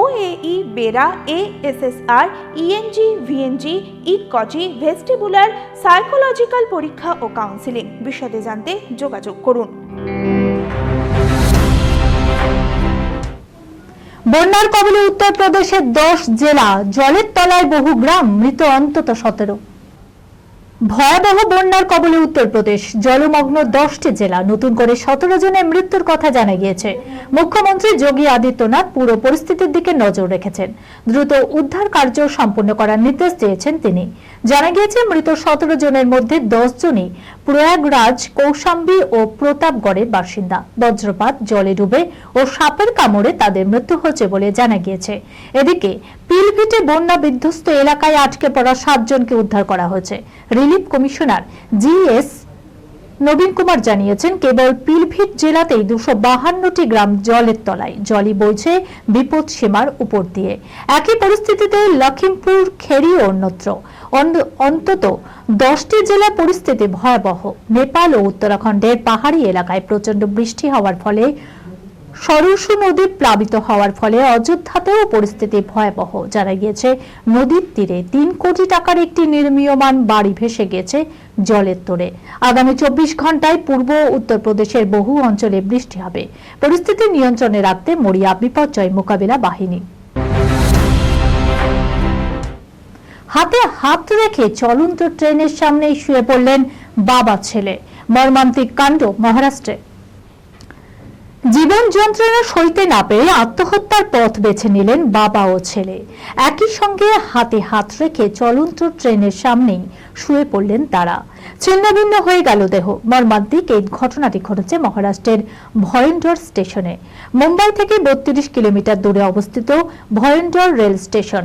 OAE BERA ASSR ENG VNG ECochG vestibular psychological পরীক্ষা ও counselling বিশদে জানতে যোগাযোগ করুন। বন্যার কবলে উত্তরপ্রদেশের দশ জেলা, জলের তলায় বহু গ্রাম মৃত অন্তত সতেরো। ভয়াবহ বন্যার কবলে উত্তরপ্রদেশ। জলমগ্ন দশটি জেলা নতুন করে সতেরো জনের মৃত্যুর কথা জানা গিয়েছে। মুখ্যমন্ত্রী যোগী আদিত্যনাথ পুরো পরিস্থিতির দিকে নজর রেখেছেন। দ্রুত উদ্ধার কার্য সম্পন্ন করার নির্দেশ দিয়েছেন তিনি। জানা গিয়েছে, মৃত সতেরো জনের মধ্যে দশ জনই প্রয়াগরাজ, কৌশাম্বী ও প্রতাপগড়ের বাসিন্দা। বজ্রপাত, জলে ডুবে ও সাপের কামড়ে তাদের মৃত্যু হয়েছে বলে জানা গিয়েছে। এদিকে পিলভিটে বন্যা বিধ্বস্ত এলাকায় আটকে পড়া সাতজনকে উদ্ধার করা হয়েছে। রিলিফ কমিশনার জিএস নবীন কুমার জানিয়েছেন, কেবল পিলভিট জেলাতেই দুশো বাহান্নটি গ্রাম জলের তলায় জলই বইছে বিপদ সীমার উপর দিয়ে। একই পরিস্থিতিতে লখিমপুর খেরি অন্যত্র। অন্তত দশটি জেলা পরিস্থিতি ভয়াবহ। নেপাল ও উত্তরাখণ্ডের পাহাড়ি এলাকায় প্রচণ্ড বৃষ্টি হওয়ার ফলে সরস্বু নদী প্লাবিত হওয়ার ফলে অযোধ্যাতেও পরিস্থিতি ভয়াবহ। জানা গিয়েছে, নদীর তীরে তিন কোটি টাকার একটি নির্মীয়মান বাড়ি ভেসে গেছে জলের তোরে আগামী চব্বিশ ঘন্টায় পূর্ব উত্তরপ্রদেশের বহু অঞ্চলে বৃষ্টি হবে। পরিস্থিতি নিয়ন্ত্রণে রাখতে মরিয়া বিপর্যয় মোকাবিলা বাহিনী। হাতে হাত রেখে চলন্ত ট্রেনের সামনে শুয়ে পড়লেন বাবা ছেলে। মর্মান্তিক কাণ্ড মহারাষ্ট্রে। জীবন যন্ত্রণা সইতে না পেরে আত্মহত্যার পথ বেছে নিলেন বাবা ও ছেলে। একই সঙ্গে হাতে হাত রেখে চলন্ত ট্রেনের সামনেই শুয়ে পড়লেন তারা। ছিন্নভিন্ন হয়ে গেল দেহ। মর্মান্তিক এই ঘটনাটি ঘটেছে মহারাষ্ট্রের ভয়ন্ডর স্টেশনে। মুম্বাই থেকে বত্রিশ কিলোমিটার দূরে অবস্থিত ভয়ন্ডর রেল স্টেশন।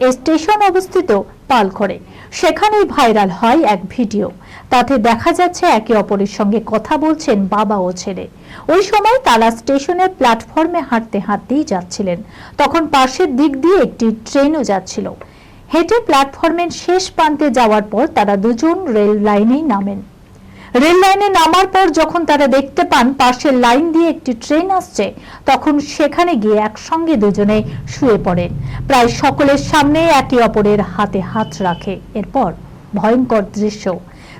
স্টেশন অবস্থিত পালঘরে। সেখানেই ভাইরাল হয় এক ভিডিও। তাতে দেখা যাচ্ছে একে অপরের সঙ্গে কথা বলছেন বাবা ও ছেলে। ওই সময় তারা স্টেশনের প্ল্যাটফর্মে হাঁটতে হাঁটতেই যাচ্ছিলেন। তখন পাশের দিক দিয়ে একটি ট্রেনও যাচ্ছিল। হেঁটে প্ল্যাটফর্মের শেষ প্রান্তে যাওয়ার পর তারা দুজন রেল লাইনেই নামেন। রেল লাইনে নামার পর যখন তারা দেখতে পান পাশের লাইন দিয়ে একটি ট্রেন আসছে, তখন সেখানে গিয়ে একসঙ্গে দুজনে শুয়ে পড়েন প্রায় সকলের সামনে একে অপরের হাতে হাত রাখে। এরপর ভয়ঙ্কর দৃশ্য।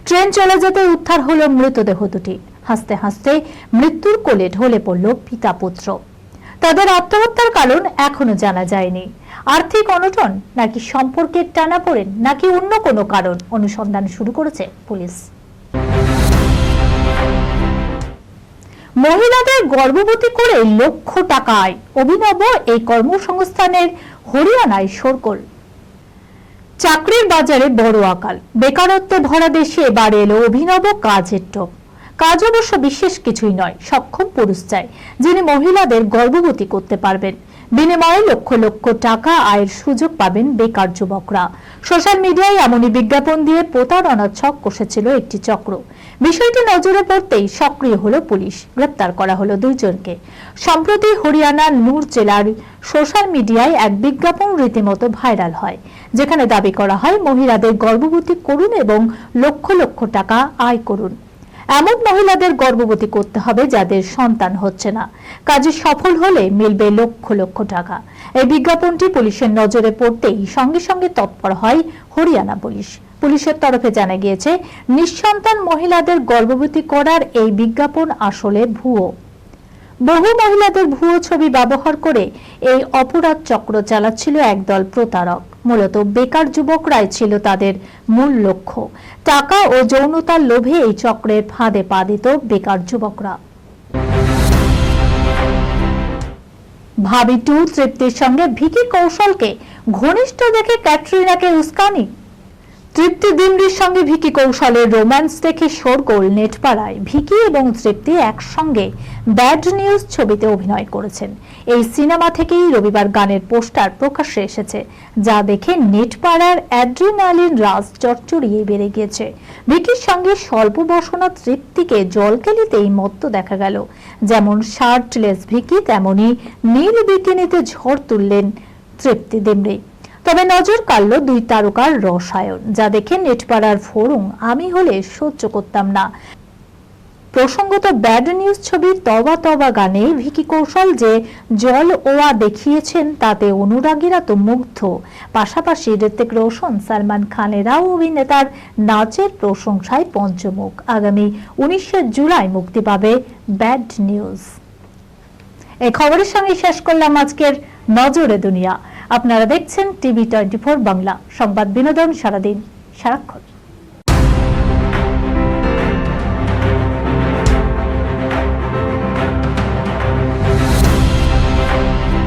ট্রেন চলে যেতে উদ্ধার হলো মৃতদেহ দুটি। হাসতে হাসতে মৃত্যুর কোলে ঢলে পড়ল পিতা পুত্র। তাদের আত্মহত্যার কারণ এখনও জানা যায়নি। আর্থিক অনটন নাকি সম্পর্কের টানাপোড়েন নাকি অন্য কোনো কারণ অনুসন্ধান শুরু করেছে পুলিশ? মহিলাদের গর্ভবতী করে লক্ষ টাকায় অভিনব এই কর্মসংস্থানের হরিয়ানায় সরকল চাকরির বাজারে বড় আকাল। বেকারত্বে ভরা দেশে এবারে এলো অভিনব কাজের টোপ। কাজ অবশ্য বিশেষ কিছুই নয়, সক্ষম পুরুষ চাই, যিনি মহিলাদের গর্ভবতী করতে পারবেন। বিনিময়ে লক্ষ লক্ষ টাকা আয়ের সুযোগ পাবেন বেকার যুবকরা। সোশ্যাল মিডিয়ায় এমনই বিজ্ঞাপন দিয়ে প্রতারণার ছক কষেছিল একটি চক্র। বিষয়টি নজরে পড়তেই সক্রিয় হলো পুলিশ। গ্রেপ্তার করা হলো দুইজনকে। সম্প্রতি হরিয়ানার নূর জেলার সোশ্যাল মিডিয়ায় এক বিজ্ঞাপন রীতিমতো ভাইরাল হয়, যেখানে দাবি করা হয় মহিলাদের গর্ভবতী করুন এবং লক্ষ লক্ষ টাকা আয় করুন। এমন মহিলাদের গর্ভবতী করতে হবে যাদের সন্তান হচ্ছে না। কাজে সফল হলে মিলবে লক্ষ লক্ষ টাকা। এই বিজ্ঞাপনটি পুলিশের নজরে পড়তেই সঙ্গে সঙ্গে তৎপর হয় হরিয়ানা পুলিশ। পুলিশের তরফে জানা গিয়েছে, নিঃসন্তান মহিলাদের গর্ভবতী করার এই বিজ্ঞাপন আসলে ভুয়ো। বহু মহিলাদের ভুয়ো ছবি ব্যবহার করে এই অপরাধ চক্র চালাচ্ছিল একদল প্রতারক। মূলত বেকার যুবকরাই ছিল তাদের মূল লক্ষ্য। টাকা ও যৌনতার লোভে এই চক্রের ফাঁদে পা দিত বেকার যুবকরা। ভাবি টু তৃপ্তির সঙ্গে ভিকি কৌশলকে ঘনিষ্ঠ দেখে ক্যাটরিনাকে উস্কানি তৃপ্তি দিমরির সঙ্গে ভিকি কৌশলের রোম্যান্স দেখে শোরগোল নেটপাড়ায় ভিকি এবং তৃপ্তি একসঙ্গে ব্যাড নিউজ ছবিতে অভিনয় করেছেন। এই সিনেমা থেকেই রবিবার গানের পোস্টার প্রকাশ্যে এসেছে, যা দেখে নেটপাড়ার অ্যাড্রিনালিন রাজ চচ্চড়িয়ে বেড়ে গিয়েছে। ভিকির সঙ্গে স্বল্প বসনা তৃপ্তিকে জলকেলিতেই মত্ত দেখা গেল। যেমন শার্টলেস ভিকি, তেমনি নীল বিকিনিতে ঝড় তুললেন তৃপ্তি দিমরি। তবে নজর কাড়ল দুই তারকার রসায়ন, যা দেখে নেটপাড়ার ফোরুং আমি হলে সহ্য করতাম না। প্রসঙ্গত ব্যাড নিউজ ছবির তবা তবা গানে ভিকি কৌশল যে জল ওয়া দেখিয়েছেন, তাতে অনুরাগীরা তো মুগ্ধ। পাশাপাশি ঋত্বিক রোশন, সালমান খানেরাও অভিনেতার নাচের প্রশংসায় পঞ্চমুখ। আগামী উনিশে জুলাই মুক্তি পাবে ব্যাড নিউজ। এই খবরের সঙ্গে শেষ করলাম আজকের নজরে দুনিয়া। আপনারা দেখছেন টিভি টোয়েন্টি বাংলা। সংবাদ বিনোদন সারাদিন সারাক্ষণ।